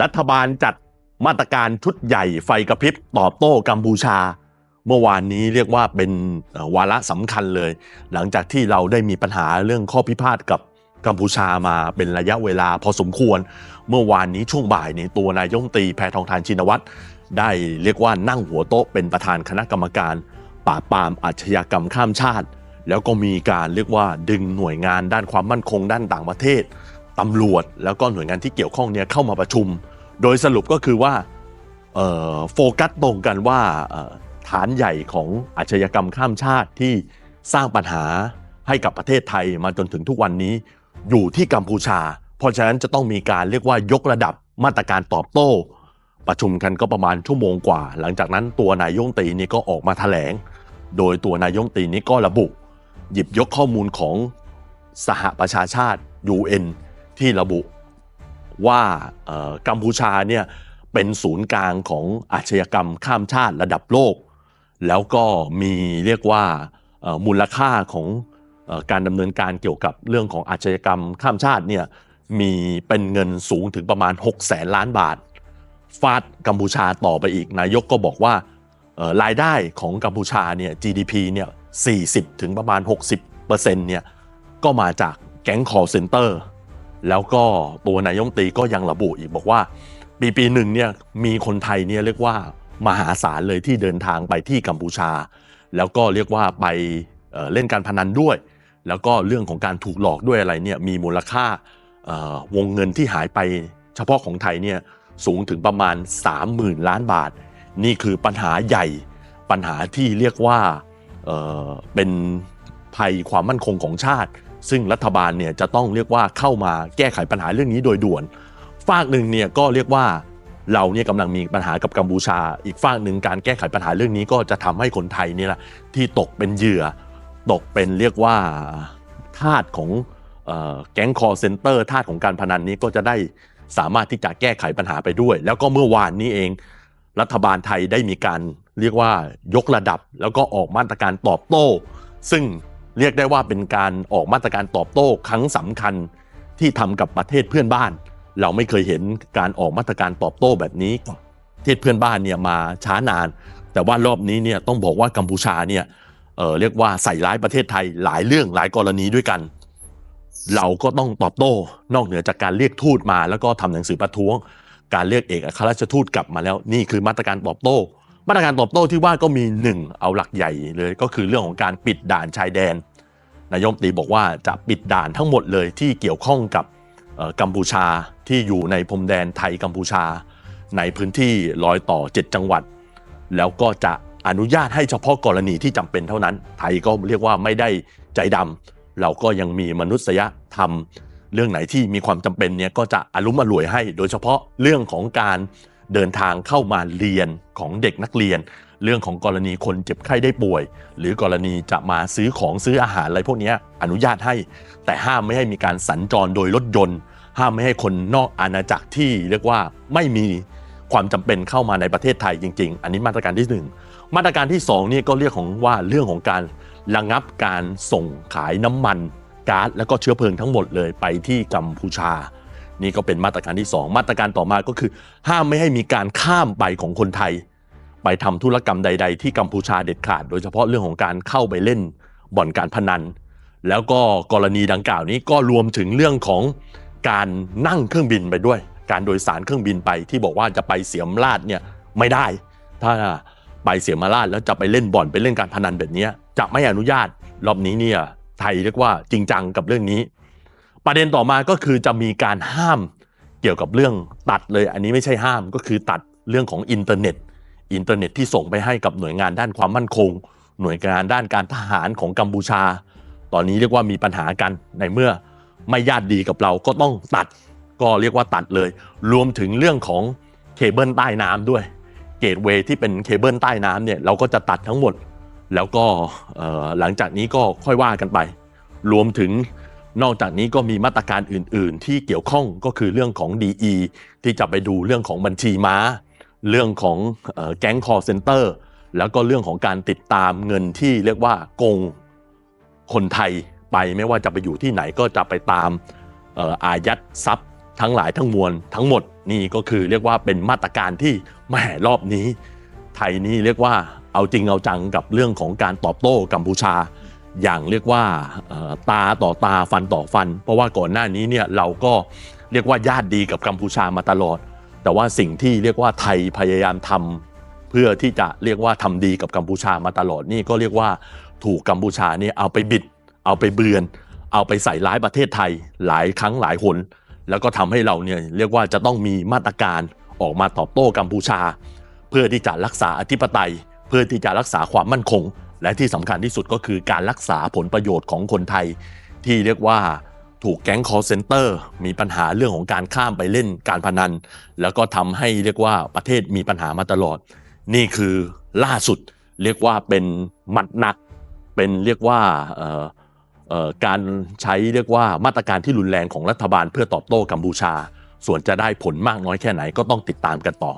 รัฐบาลจัดมาตรการชุดใหญ่ไฟกระพริบตอบโต้กัมพูชา เมื่อวานนี้เรียกว่าเป็นวาระสำคัญเลย หลังจากที่เราได้มีปัญหาเรื่องข้อพิพาทกับกัมพูชามาเป็นระยะเวลาพอสมควร เมื่อวานนี้ช่วงบ่ายนี้ตัวนายกรัฐมนตรีแพทองทานชินวัตรได้เรียกว่านั่งหัวโต๊ะเป็นประธานคณะกรรมการปราบปรามอาชญากรรมข้ามชาติ แล้วก็มีการเรียกว่าดึงหน่วยงานด้านความมั่นคงด้านต่างประเทศ ตำรวจแล้วก็หน่วยงานที่เกี่ยวข้องเนี่ยเข้ามาประชุม โดยสรุปก็คือว่าโฟกัสตรงกันว่าฐานใหญ่ของอาชญากรรมข้ามชาติที่สร้างปัญหาให้กับประเทศไทยมาจนถึงทุกวันนี้อยู่ที่กัมพูชา เพราะฉะนั้นจะต้องมีการเรียกว่ายกระดับมาตรการตอบโต้ ประชุมกันก็ประมาณชั่วโมงกว่า หลังจากนั้นตัวนายกรัฐมนตรีนี่ก็ออกมาแถลง โดยตัวนายกรัฐมนตรีนี้ก็ระบุ หยิบยกข้อมูลของสหประชาชาติ UN ที่ระบุว่ากัมพูชาเนี่ยเป็นศูนย์กลางของอาชญากรรมข้ามชาติระดับโลก แล้วก็มีเรียกว่ามูลค่าของอการดำเนินการเกี่ยวกับเรื่องของอาชญากรรมข้ามชาติเนี่ยมีเป็นเงินสูงถึงประมาณ6แสนล้านบาท ฟาดกัมพูชาต่อไปอีก นายกก็บอกว่ารายได้ของกัมพูชาเนี่ย GDP เนี่ย40 ถึงประมาณ 60%เนี่ยก็มาจากแก๊ง call center แล้วก็ตัวนายกรัฐมตีก็ยังระบุอีกบอกว่า ปีปีหนึ่งเนี่ยมีคนไทยเนี่ยเรียกว่ามหาศาลเลยที่เดินทางไปที่กัมพูชา แล้วก็เรียกว่าไปเเล่นการพนันด้วย แล้วก็เรื่องของการถูกหลอกด้วยอะไรเนี่ยมีมูลค่าวงเงินที่หายไปเฉพาะของไทยเนี่ยสูงถึงประมาณ 30,000 ล้านบาท นี่คือปัญหาใหญ่ปัญหาที่เรียกว่าเเป็นภัยความมั่นคงของชาติ ซึ่งรัฐบาลเนี่ยจะต้องเรียกว่าเข้ามาแก้ไขปัญหาเรื่องนี้โดยด่วน ฝากหนึ่งเนี่ยก็เรียกว่าเราเนี่ยกำลังมีปัญหากับกัมพูชา อีกฝากหนึ่งการแก้ไขปัญหาเรื่องนี้ก็จะทำให้คนไทยเนี่ยแหละที่ตกเป็นเหยื่อ ตกเป็นเรียกว่าทาสของออแก๊งคอร์เซนเตอร์ทาสของการพนันนี้ก็จะได้สามารถที่จะแก้ไขปัญหาไปด้วย แล้วก็เมื่อวานนี้เอง รัฐบาลไทยได้มีการเรียกว่ายกระดับ แล้วก็ออกมาตรการตอบโต้ ซึ่ง เรียกได้ว่าเป็นการออกมาตรการตอบโต้ครั้งสำคัญที่ทำกับประเทศเพื่อนบ้าน เราไม่เคยเห็นการออกมาตรการตอบโต้แบบนี้กับประเทศเพื่อนบ้านเนี่ยมาช้านาน แต่ว่ารอบนี้เนี่ยต้องบอกว่ากัมพูชาเนี่ยเออเรียกว่าใส่ร้ายประเทศไทยหลายเรื่องหลายกรณีด้วยกัน เราก็ต้องตอบโต้ นอกเหนือจากการเรียกทูตมา แล้วก็ทำหนังสือประท้วง การเรียกเอกอัครราชทูตกลับมาแล้วนี่คือมาตรการตอบโต้ มาตรการตอบโต้ที่ว่าก็มีหนึ่งเอาหลักใหญ่เลย ก็คือเรื่องของการปิดด่านชายแดน นายมตีบอกว่าจะปิดด่านทั้งหมดเลยที่เกี่ยวข้องกับกัมพูชาที่อยู่ในพรมแดนไทยกัมพูชา ในพื้นที่รอยต่อ 7 จังหวัด แล้วก็จะอนุญาตให้เฉพาะกรณีที่จำเป็นเท่านั้น ไทยก็เรียกว่าไม่ได้ใจดำเราก็ยังมีมนุษยธรรม เรื่องไหนที่มีความจำเป็นเนี่ยก็จะอารมอร่วยให้ โดยเฉพาะเรื่องของการ เดินทางเข้ามาเรียนของเด็กนักเรียน เรื่องของกรณีคนเจ็บไข้ได้ป่วย หรือกรณีจะมาซื้อของซื้ออาหารอะไรพวกนี้อนุญาตให้ แต่ห้ามไม่ให้มีการสัญจรโดยรถยนต์ ห้ามไม่ให้คนนอกอาณาจักรที่เรียกว่าไม่มีความจำเป็นเข้ามาในประเทศไทยจริง ๆ อันนี้มาตรการที่หนึ่งมาตรการที่สองนี่ก็เรียกของว่าเรื่องของการระงับการส่งขายน้ำมันก๊าซแล้วก็เชื้อเพลิงทั้งหมดเลยไปที่กัมพูชา นี่ก็เป็นมาตรการที่สองมาตรการต่อมาก็คือ ห้ามไม่ให้มีการข้ามไปของคนไทย ไปทำธุรกรรมใด ๆ ที่กัมพูชาเด็ดขาด โดยเฉพาะเรื่องของการเข้าไปเล่นบ่อนการพนัน แล้วก็กรณีดังกล่าวนี้ก็รวมถึงเรื่องของการนั่งเครื่องบินไปด้วย การโดยสารเครื่องบินไปที่บอกว่าจะไปเสียมราชเนี่ยไม่ได้ ถ้าไปเสียมราชแล้วจะไปเล่นบ่อนไปเล่นการพนันแบบนี้จะไม่อนุญาตรอบนี้เนี่ยไทยเรียกว่าจริงจังกับเรื่องนี้ ประเด็นต่อมาก็คือจะมีการห้ามเกี่ยวกับเรื่องตัดเลย อันนี้ไม่ใช่ห้ามก็คือตัดเรื่องของอินเทอร์เน็ต อินเทอร์เน็ตที่ส่งไปให้กับหน่วยงานด้านความมั่นคง หน่วยงานด้านการทหารของกัมพูชา ตอนนี้เรียกว่ามีปัญหากันในเมื่อไม่ญาติดีกับเราก็ต้องตัด ก็เรียกว่าตัดเลย รวมถึงเรื่องของเคเบิลใต้น้ำด้วยเกตเวย์ที่เป็นเคเบิลใต้น้ำเนี่ยเราก็จะตัดทั้งหมด แล้วก็หลังจากนี้ก็ค่อยว่ากันไป รวมถึง นอกจากนี้ก็มีมาตรการอื่น ๆ ที่เกี่ยวข้องก็คือเรื่องของ DE ที่จะไปดูเรื่องของบัญชีม้า เรื่องของแก๊งคอร์เซนเตอร์แล้วก็เรื่องของการติดตามเงินที่เรียกว่าโกงคนไทยไปไม่ว่าจะไปอยู่ที่ไหนก็จะไปตามเอ่ออายัดทรัพย์ทั้งหลายทั้งมวลทั้งหมดนี่ก็คือเรียกว่าเป็นมาตรการที่แหมรอบนี้ ไทยนี่เรียกว่าเอาจริงเอาจังกับเรื่องของการตอบโต้กัมพูชา อย่างเรียกว่าตาต่อตาฟันต่อฟัน เพราะว่าก่อนหน้านี้เนี่ยเราก็เรียกว่าญาติดีกับกัมพูชามาตลอด แต่ว่าสิ่งที่เรียกว่าไทยพยายามทำเพื่อที่จะเรียกว่าทำดีกับกัมพูชามาตลอดนี่ก็เรียกว่าถูกกัมพูชาเนี่ยเอาไปบิด เอาไปเบือน เอาไปใส่ร้ายประเทศไทยหลายครั้งหลายหนแล้วก็ทำให้เราเนี่ยเรียกว่าจะต้องมีมาตรการออกมาตอบโต้กัมพูชา เพื่อที่จะรักษาอธิปไตย เพื่อที่จะรักษาความมั่นคง และที่สำคัญที่สุดก็คือการรักษาผลประโยชน์ของคนไทย ที่เรียกว่าถูกแก๊ง call center มีปัญหาเรื่องของการข้ามไปเล่นการพนัน แล้วก็ทำให้เรียกว่าประเทศมีปัญหามาตลอด นี่คือล่าสุดเรียกว่าเป็นหมัดหนัก เป็นเรียกว่าการใช้เรียกว่ามาตรการที่รุนแรงของรัฐบาลเพื่อตอบโต้กัมพูชา ส่วนจะได้ผลมากน้อยแค่ไหนก็ต้องติดตามกันต่อ